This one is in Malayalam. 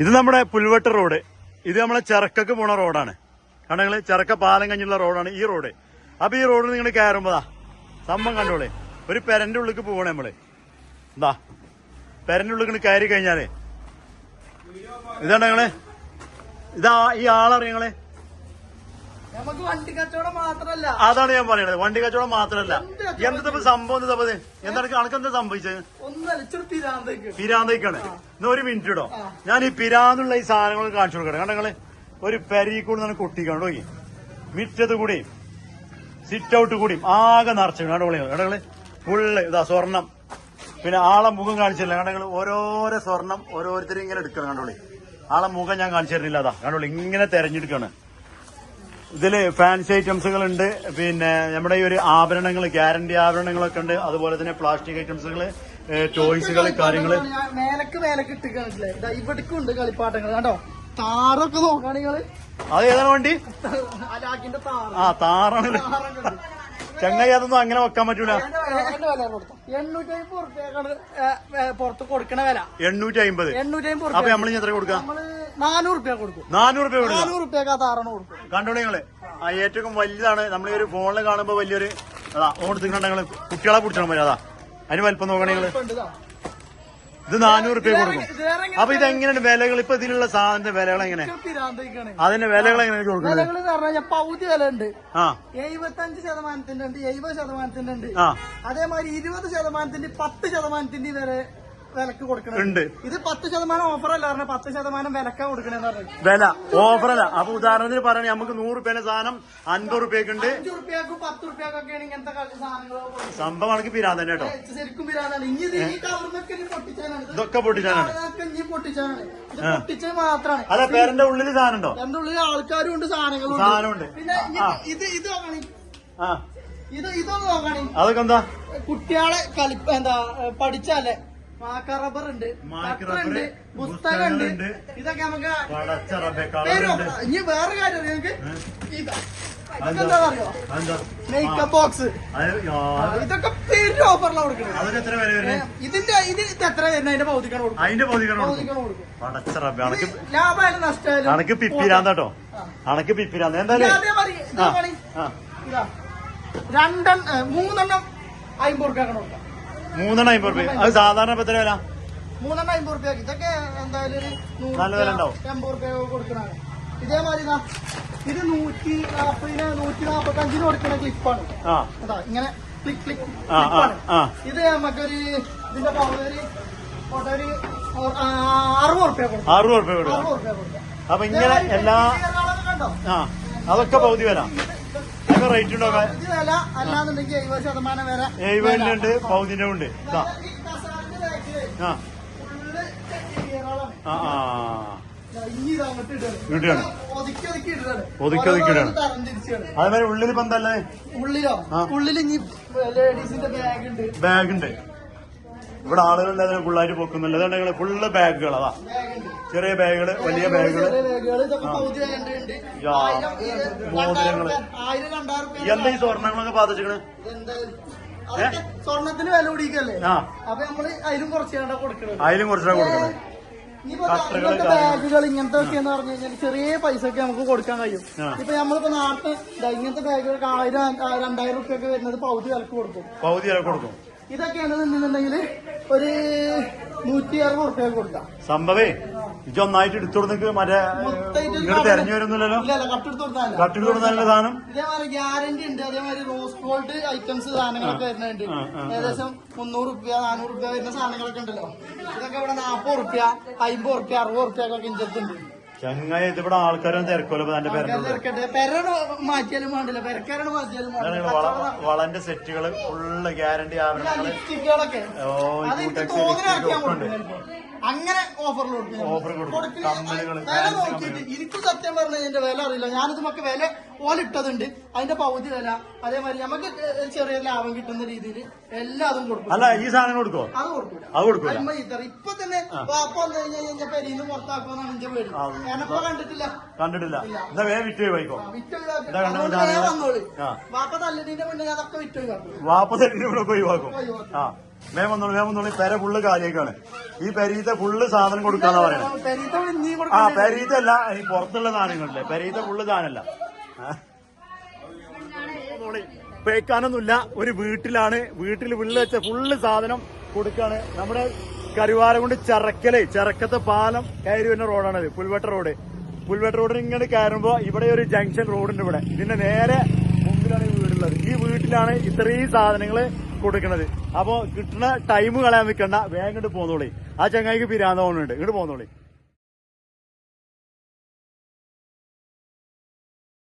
ഇത് നമ്മുടെ പുൽവെട്ട് റോഡ്. ഇത് നമ്മളെ ചെറക്കക്ക് പോണ റോഡാണ്. കാരണം നിങ്ങൾ ചിറക്ക പാലം കഴിഞ്ഞുള്ള റോഡാണ് ഈ റോഡ്. അപ്പൊ ഈ റോഡിൽ നിങ്ങൾ കയറുമ്പോതാ സംഭവം കണ്ടോളെ. ഒരു പെരന്റെ ഉള്ളിക്ക് പോകണേ നമ്മൾ. എന്താ? പെരന്റെ ഉള്ളിൽ കയറി കഴിഞ്ഞാലേ. ഇതാണ് നിങ്ങൾ? ഇതാ ഈ ആളറിയങ്ങളെ നമുക്ക് വണ്ടി കച്ചവടം മാത്രല്ല. അതാണ് ഞാൻ പറയണത്. വണ്ടി കച്ചവടം മാത്രല്ല. എന്താ സംഭവം എന്താ കണക്ക്? എന്താണ് സംഭവിച്ചത് ഒന്ന് അലിച്ചൊരു പിരാന്തേക്ക്. പിരാന്തയ്ക്കാണ് എന്നാ ഒരു മിനിറ്റ് ഇടോ. ഞാൻ ഈ പിരാന്തുള്ള ഈ സാധനങ്ങൾ കാണിച്ചു കൊടുക്കട്ടെ. കണ്ടോ നിങ്ങൾ? ഒരു പെരീക്കൂടെ നിന്ന് തന്നെ ഈ. നോക്കി മിറ്റത്ത് കൂടിയും സിറ്റ് ഔട്ട് കൂടിയും ആകെ നിറച്ചു കണ്ടങ്ങൾ ഫുള്ള് ഇതാ സ്വർണം. പിന്നെ ആളെ മുഖം കാണിച്ചില്ല. കണ്ടങ്ങൾ ഓരോരോ സ്വർണം ഓരോരുത്തരും ഇങ്ങനെ എടുക്കണം കണ്ടോളി ആളെ മുഖം ഞാൻ കാണിച്ചു തരുന്നില്ല. അതാ. കണ്ടോളി ഇങ്ങനെ തെരഞ്ഞെടുക്കാണ്. ഇതിൽ ഫാൻസി ഐറ്റംസുകൾ ഉണ്ട് പിന്നെ നമ്മുടെ ഈ ഒരു ആഭരണങ്ങൾ ഗ്യാരണ്ടി ആഭരണങ്ങളൊക്കെ ഉണ്ട്. അതുപോലെ തന്നെ പ്ലാസ്റ്റിക് ഐറ്റംസുകൾ ടോയ്സുകൾ കാര്യങ്ങൾ. ഞാൻ മേലക്ക് മേലക്ക് ഇട്ടിക്കാണില്ലേ ഇതാ ഇവിടേക്കും ഉണ്ട് കളിപ്പാട്ടങ്ങൾ കണ്ടോ? താറൊക്കെ നിങ്ങൾ. അത് ഏതാണ് വണ്ടി? ആ താറാണ്. ചങ്ങായി അതൊന്നും അങ്ങനെ വെക്കാൻ പറ്റൂല. എണ്ണൂറ്റി അമ്പത് പുറത്ത് കൊടുക്കണ വില. എണ്ണൂറ്റി അമ്പത് എണ്ണൂറ്റി അമ്പത് അപ്പൊ നമ്മൾ എത്ര കൊടുക്കാം? നാനൂറ് ഉറുപ്പ്യ കൊടുക്കും. നാനൂറ് രൂപ കൊടുക്കാം. നാനൂറ് ഉറുപ്പ്യക്ക് ആ താറാണ് കൊടുക്കും. കണ്ടോളി നിങ്ങൾ. ആ ഏറ്റവും വലുതാണ്. നമ്മൾ ഈ ഒരു ഫോണിൽ കാണുമ്പോ വലിയൊരു അതാ ഓടുത്തിക്കണ്ട നിങ്ങൾ. കുട്ടികളെ പിടിച്ചാൽ മതി അതാ. അതിന് വലിപ്പം നോക്കണേ നിങ്ങൾ. ഇതാ. നാനൂറ് റുപ്യ കൊടുക്കും. അപ്പൊ ഇത് എങ്ങനെയാണ് വിലകൾ ഇപ്പൊ ഇതിനുള്ള സാധനത്തിന്റെ വിലകൾ എങ്ങനെ? അതിന്റെ വിലകൾ എങ്ങനെ കൊടുക്കുന്നത് പകുതി വില ഉണ്ട്. ആ. എഴുപത്തഞ്ച് ശതമാനത്തിന്റെ ഉണ്ട് എഴുപത് ശതമാനത്തിന്റെ ഉണ്ട്. അതേമാതിരി ഇരുപത് ശതമാനത്തിന്റെ പത്ത് ശതമാനത്തിന്റെ വരെ വിലക്ക് കൊടുക്കണം ഉണ്ട്. ഇത് പത്ത് ശതമാനം ഓഫർ അല്ല പറഞ്ഞ പത്ത് ശതമാനം വിലക്ക കൊടുക്കണെന്ന് പറഞ്ഞു വില. ഓഫറല്ല അപ്പൊ ഉദാഹരണത്തിന് പറയണേ നമുക്ക് നൂറ് റുപ്യേന്റെ സാധനം അൻപത് റുപ്യക്ക് ഉണ്ട് അഞ്ചു റുപ്യക്കും പത്ത് റുപ്യക്കൊക്കെയാണ് ഇങ്ങനത്തെ കളി സാധനങ്ങൾ സംഭവം ആണെങ്കിൽ പിരാൻ തന്നെ കേട്ടോ. ശരിക്കും പിരാനാണ്. ഇനി ഇത് ഈ കവർന്നൊക്കെ ഇനി പൊട്ടിച്ചാനാണ് ഇത് ഇതൊക്കെ പൊട്ടിച്ചാനാണ് അതൊക്കെ ഇനി പൊട്ടിച്ചാനാണ് ഇത് പൊട്ടിച്ചത് മാത്രമാണ്. അല്ല പേരന്റെ ഉള്ളിൽ സാധനം ഉണ്ടോ? എന്റെ ഉള്ളിൽ ആൾക്കാരും ഉണ്ട് സാധനങ്ങളും. സാധനമുണ്ട് പിന്നെ ഇത് ഇത് നോക്കണേ ആ. ഇത് ഇതൊന്ന് നോക്കണേ അതൊക്കെ എന്താ? കുട്ടികളെ കളി എന്താ പഠിച്ചാലേ. മാക്ക റബ്ബർ ഉണ്ട്. ഉണ്ട് പുസ്തകം ഉണ്ട്. ഇതൊക്കെ നമുക്ക് ഇനി വേറെ കാര്യം നിങ്ങൾക്ക് ഇതാ ഇതൊക്കെ എന്താ അറിയോ? മേക്കപ്പ് ബോക്സ് ഇതൊക്കെ പേര് ഓഫറിലാണ് കൊടുക്കുന്നത് ഇതിന്റെ ഇത് എത്ര വരുന്നത്? അതിന്റെ ഭൗതികം കൊടുക്കും. അതിന്റെ ഭൗതിക്കാണ് കൊടുക്കും. ലാഭമായാലും നഷ്ടമായാലും അണക്ക് പിപ്പിരാന്താട്ടോ അണക്ക് പിപ്പിരാന്ത? എന്തായാലും രണ്ടെണ്ണം മൂന്നെണ്ണം അയിമ്പൂർക്കാക്കണം കൊടുക്കാം. മൂന്നെണ്ണം അമ്പത് റുപ്യ അത് സാധാരണ ഇപ്പൊ എത്ര വില? മൂന്നെണ്ണം അമ്പത് റുപ്യ ഇതൊക്കെ എന്തായാലും ഒരു നല്ല വില ഉണ്ടാവും. എൺപത് റുപ്യ കൊടുക്കണാണ് ഇതേമാതിരി ഇതാ, നൂറ്റി നാപ്പതിന് നൂറ്റി നാപ്പത്തി അഞ്ചിന് കൊടുക്കുന്ന ക്ലിപ്പാണ് അതാ ഇങ്ങനെ ക്ലിക്ക് ക്ലിക്ക്. ഇത് നമുക്കൊരു ഇതിന്റെ പവർ ഒരു അറുപത് റുപ്യ കൊടുക്കും. അറുപത് റുപ്യ കൊടുക്കാം. അപ്പൊ ഇങ്ങനെ എല്ലാ അതൊക്കെ പകുതി വില അതൊക്കെ റേറ്റ് ഉണ്ടോ? ഇത് വില അല്ലാന്നുണ്ടെങ്കിൽ എഴുപത് ശതമാനം വരെ എഴുപതിന്റെ ഉണ്ട്. ഉണ്ട് ഇതാ ആ. ആ ആ. ഒതുക്കി ഒതുക്കി ഇടുകയാണ്. ഒതുക്കി ഒതുക്കി ഇടുകയാണ്. ഓരോന്ന് അതേമാതിരി ഉള്ളിൽ പന്തല്ലേ ഉള്ളിലോ? ഉള്ളിൽ ഉള്ളിൽ ഇനി ലേഡീസിന്റെ ബാഗ് ഉണ്ട്. ബാഗ് ഉണ്ട്. ഇവിടെ ആളുകളുടെ അതിനെ ഫുള്ളായിട്ട് പൊക്കുന്നില്ല അതുകൊണ്ട് ഫുള്ള് ബാഗുകൾ അതാ. ചെറിയ ബാഗുകൾ വലിയ ബാഗുകൾ രൂപ എന്താ ഈ സ്വർണങ്ങളൊക്കെ അതൊക്കെ സ്വർണത്തിന് വില കൂടിക്കല്ലേ അപ്പൊ നമ്മൾ അതിലും കുറച്ച് കണ്ട അതിലും കുറച്ചാ കൊടുക്കുന്നത് ഇനിയിപ്പോ കട്ടറുകൾ ഇങ്ങനത്തെ ബാഗുകൾ ഇങ്ങനത്തെ ഒക്കെ എന്ന് പറഞ്ഞു കഴിഞ്ഞാൽ ചെറിയ പൈസ ഒക്കെ നമുക്ക് കൊടുക്കാൻ കഴിയും. ഇപ്പൊ നമ്മളിപ്പോ നാട്ടിൽ ഇങ്ങനത്തെ ബാഗുകൾ ആയിരം രണ്ടായിരം റുപ്യ ഒക്കെ വരുന്നത് പൗതി വിലക്ക് കൊടുക്കും. പൗതി വില കൊടുക്കും. ഇതൊക്കെയാണെന്നുണ്ടെങ്കിൽ ഒരു നൂറ്റി അറുപത് റുപ്യ കൊടുക്കാം. സംഭവേ ഇതൊന്നായിട്ട് എടുത്തോടുന്നിക്ക് മറ്റേ ഇങ്ങോട്ട് തെരഞ്ഞു വരുന്നില്ലല്ലോ? കട്ടെടുത്ത് കൊടുത്താലുള്ള സാധനം? ഇതേമാതിരി ഗ്യാരണ്ടി ഉണ്ട്. അതേമാതിരി റോസ് ഗോൾഡ് ഐറ്റംസ് സാധനങ്ങളൊക്കെ വരുന്നുണ്ട്. ഏകദേശം മുന്നൂറ് റുപ്യ നാനൂറ് റുപ്യ വരുന്ന സാധനങ്ങളൊക്കെ ഉണ്ടല്ലോ. ഇതൊക്കെ ഇവിടെ നാപ്പത് റുപ്യ അമ്പത് റുപ്യ അറുപത് റുപ്യ ഒക്കെ ഇഞ്ചത്തുണ്ട് ചങ്ങായി ഇതിവിടെ ആൾക്കാരൊന്നും തിരക്കുമല്ലോ തന്റെ പേരുടെ ഇറക്കട്ടെ പെരണ് മാറ്റിയാലും വേണ്ടില്ല. പെരക്കാരാണ് മാറ്റിയാലും വേണ്ടില്ല. വള വളന്റെ സെറ്റുകൾ ഫുള്ള് ഗ്യാരണ്ടി കൊടുക്കും. അങ്ങനെ ഓഫറിൽ ഓഫർ കൊടുക്കും. എനിക്ക് സത്യം പറഞ്ഞ ഇതിന്റെ വില അറിയില്ല. ഞാനിത് നമുക്ക് വില ഓലിട്ടതുണ്ട് അതിന്റെ പകുതി വില. അതേമാതിരി നമുക്ക് ചെറിയ ലാഭം കിട്ടുന്ന രീതിയിൽ എല്ലാതും കൊടുക്കും. അല്ല ഈ സാധനം കൊടുക്കോ അത് കൊടുക്കൂല. അത് കൊടുക്കൂല. ഇപ്പൊ തന്നെ വാപ്പ വന്നു കഴിഞ്ഞാൽ എന്റെ പെരീന്ന് പുറത്താക്കുമെന്നാണ് എന്റെ പേര് കണ്ടിട്ടില്ല. എന്താ വേ വിറ്റ് പോയിക്കോ. വാപ്പ തല്ലിന്റെ ഇവിടെ ഒഴിവാക്കും. ആ മേ വന്നോളൂ മേ വന്നോളൂ. പെര ഫുള്ള് കാലിയേക്കാണ്. ഈ പെരീത്തെ ഫുള്ള് സാധനം കൊടുക്കാന്നാ പറയണത് ആ പെരീത്തല്ല ഈ പുറത്തുള്ള സാധനങ്ങളില്ലേ? പെരീത്ത ഫുള്ള് സാധനല്ല പേക്കാനൊന്നുമില്ല. ഒരു വീട്ടിലാണ്. വീട്ടിൽ വിള്ളു വെച്ച ഫുള്ള് സാധനം കൊടുക്കാണ്. നമ്മുടെ കരുവാരം കൊണ്ട് ചിറക്കൽ ചിറക്കത്തെ പാലം കയറി വരുന്ന റോഡാണത്. പുൽവട്ട റോഡ്. പുൽവട്ട റോഡിന് ഇങ്ങനെ കയറുമ്പോ ഇവിടെ ഒരു ജംഗ്ഷൻ റോഡുണ്ട് ഇവിടെ. ഇതിന്റെ നേരെ മുമ്പിലാണ് ഈ വീടുള്ളത്. ഈ വീട്ടിലാണ് ഇത്രയും സാധനങ്ങൾ കൊടുക്കുന്നത് അപ്പോ കിട്ടുന്ന ടൈം കളയാൻ നിൽക്കണ്ട വേഗം ഇങ്ങോട്ട് പോന്നോളി. ആ ചങ്ങായിക്ക് പിരാന്തോണുണ്ട് ഇങ്ങോട്ട് പോന്നോളി.